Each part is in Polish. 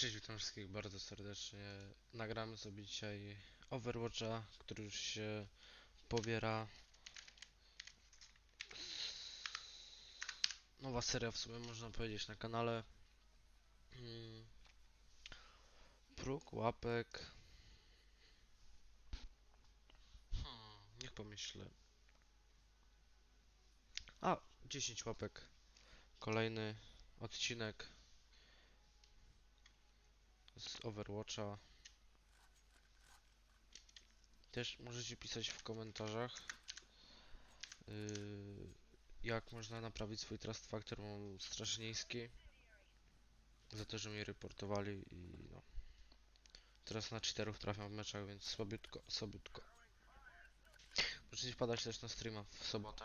Cześć, witam wszystkich bardzo serdecznie. Nagramy sobie dzisiaj Overwatcha, który już się pobiera. Nowa seria w sumie można powiedzieć na kanale. Mm. Próg, łapek. Hmm, niech pomyślę. A, 10 łapek. Kolejny odcinek z Overwatcha. Też możecie pisać w komentarzach, yy, jak można naprawić swój Trust Factor. Mam strasznie niski. Za to, że mnie reportowali i no. Teraz na cheaterów trafiam w meczach, więc słabiutko, słabiutko. Możecie wpadać też na streama w sobotę.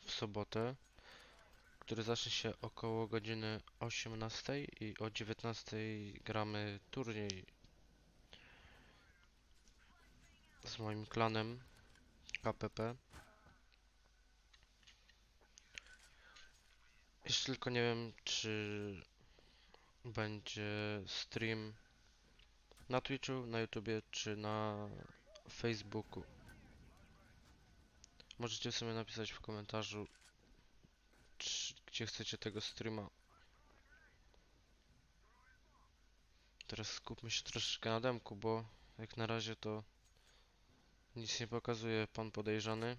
W sobotę który zacznie się około godziny 18 i o 19 gramy turniej z moim klanem KPP. Jeszcze tylko nie wiem, czy będzie stream na Twitchu, na YouTubie, czy na Facebooku. Możecie sobie napisać w komentarzu, gdzie chcecie tego streama. Teraz skupmy się troszeczkę na demku, bo jak na razie to nic nie pokazuje pan podejrzany.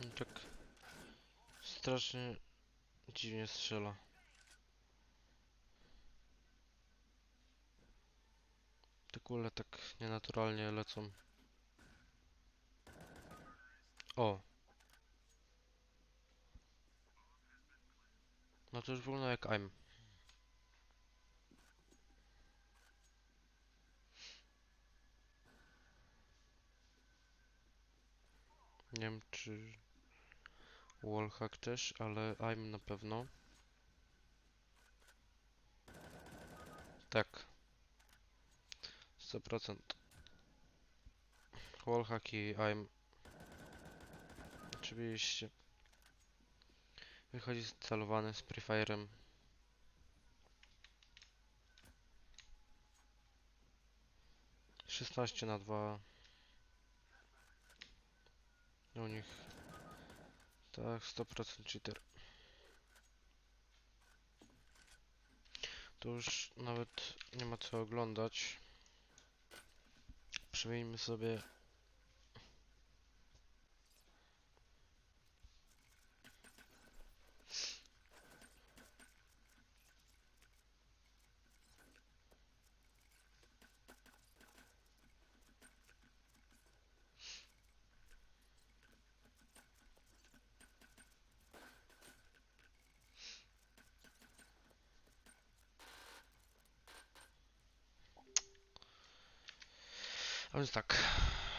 No tak strasznie dziwnie strzela. Te kule tak nienaturalnie lecą. O! No to już wygląda jak I'm. Nie wiem czy wallhack też, ale I'm na pewno. Tak. 100%. Wallhack i I'm. Oczywiście. Wychodzi celowany z Prefire'em. Szesnaście na dwa. U nich. Tak, 100% cheater. Tu już nawet nie ma co oglądać. Przemieńmy sobie A więc tak,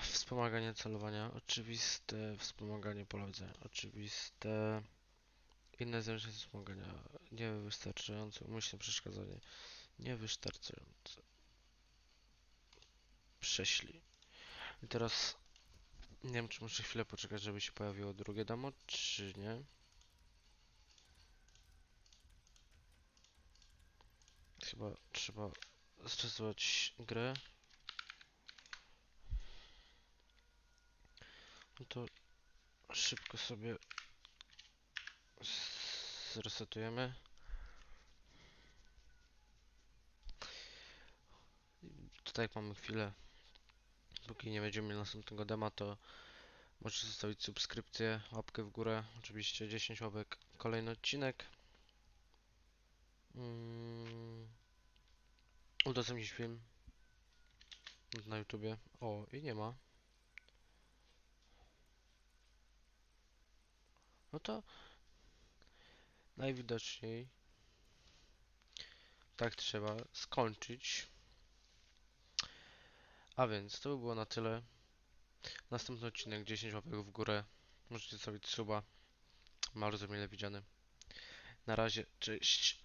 wspomaganie celowania, oczywiste wspomaganie pola widzenia, oczywiste inne zręczne wspomagania, niewystarczające, umyślne przeszkadzanie, niewystarczające. Prześlij. I teraz nie wiem, czy muszę chwilę poczekać, żeby się pojawiło drugie demo, czy nie. Chyba trzeba zrestować grę. No to szybko sobie zresetujemy. Tutaj mamy chwilę, póki nie będziemy mieli następnego dema, to możecie zostawić subskrypcję, łapkę w górę, oczywiście 10 łapek, kolejny odcinek. Mm. Udostępnić film na YouTubie. O, i nie ma. No to najwidoczniej tak trzeba skończyć. A więc to by było na tyle. Następny odcinek 10 łapek w górę. Możecie zostawić suba. Bardzo mile widziany. Na razie, cześć.